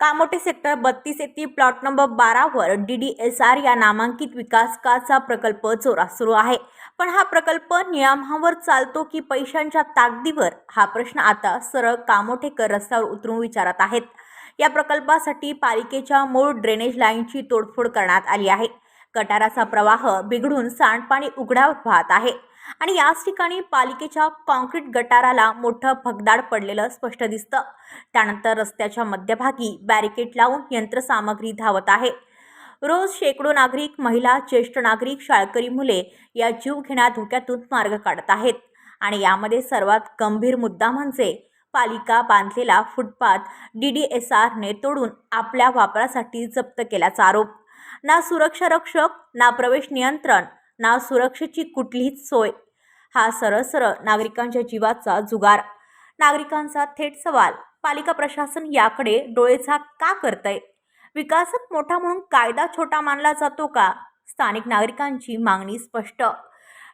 Kamothe sector बत्तीस येथील plot number बारावर डी डी एस आर या नामांकित विकासकाचा प्रकल्प जोरात सुरू आहे. पण हा प्रकल्प नियमावर चालतो की पैशांच्या ताकदीवर? हा प्रश्न आता सरळ कामोठेकर रस्त्यावर उतरून विचारत आहेत. या प्रकल्पासाठी पालिकेच्या मूळ ड्रेनेज लाईनची तोडफोड करण्यात आली आहे. गटाराचा प्रवाह बिघडून सांडपाणी उघड्या वाहत आहे. आणि याच ठिकाणी पालिकेच्या कॉन्क्रीट गटाराला मोठं भगदाड पडलेलं स्पष्ट दिसतं. त्यानंतर रस्त्याच्या मध्यभागी बॅरिकेड लावून यंत्रसामग्री धावत आहे. रोज शेकडो नागरिक महिला ज्येष्ठ नागरिक शाळकरी मुले या जीव घेण्या धोक्यातून मार्ग काढत आहेत. आणि यामध्ये सर्वात गंभीर मुद्दा म्हणजे पालिका बांधलेला फुटपाथ डी डी एस आरने तोडून आपल्या वापरासाठी जप्त केल्याचा आरोप. ना सुरक्षा रक्षक ना प्रवेश नियंत्रण ना सुरक्षेची कुठलीच सोय. हा सरळ सरळ नागरिकांच्या जीवाचा जुगार. नागरिकांचा थेट सवाल पालिका प्रशासन याकडे डोळेझाक का करतंय? विकासक मोठा म्हणून कायदा छोटा मानला जातो का? स्थानिक नागरिकांची मागणी स्पष्ट.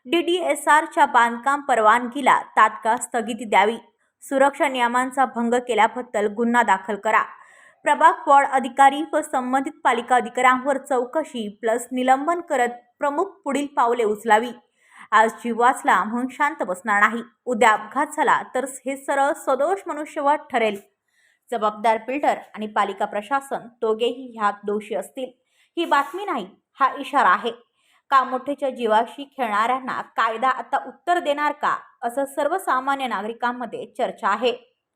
डी डी एस आरच्या बांधकाम परवानगीला तात्काळ स्थगिती द्यावी. सुरक्षा नियमांचा भंग केल्याबद्दल गुन्हा दाखल करा. प्रभाग वॉर्ड अधिकारी व संबंधित पालिका अधिकाऱ्यांवर चौकशी प्लस निलंबन करत प्रमुख पुढील पावले उचलावी. आज जीव वाचला म्हणून शांत बसणार नाही. उद्या अपघात झाला तर हे सरळ सदोष मनुष्यवध ठरेल. जबाबदार बिल्डर आणि पालिका प्रशासन दोघेही ह्यात दोषी असतील. ही बातमी नाही हा इशारा आहे. कामोठेच्या जीवाशी खेळणाऱ्यांना कायदा आता उत्तर देणार का? असं सर्वसामान्य नागरिकांमध्ये चर्चा आहे.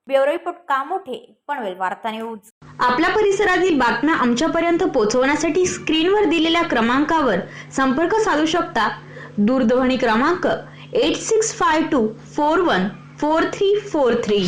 ब्युरो रिपोर्ट कामोठे पनवेल वार्ता न्यूज. आपल्या परिसरातील बातम्या आमच्यापर्यंत पोहोचवण्यासाठी स्क्रीनवर दिलेल्या क्रमांकावर संपर्क साधू शकता. दूरध्वनी क्रमांक eight six five two four one four three four three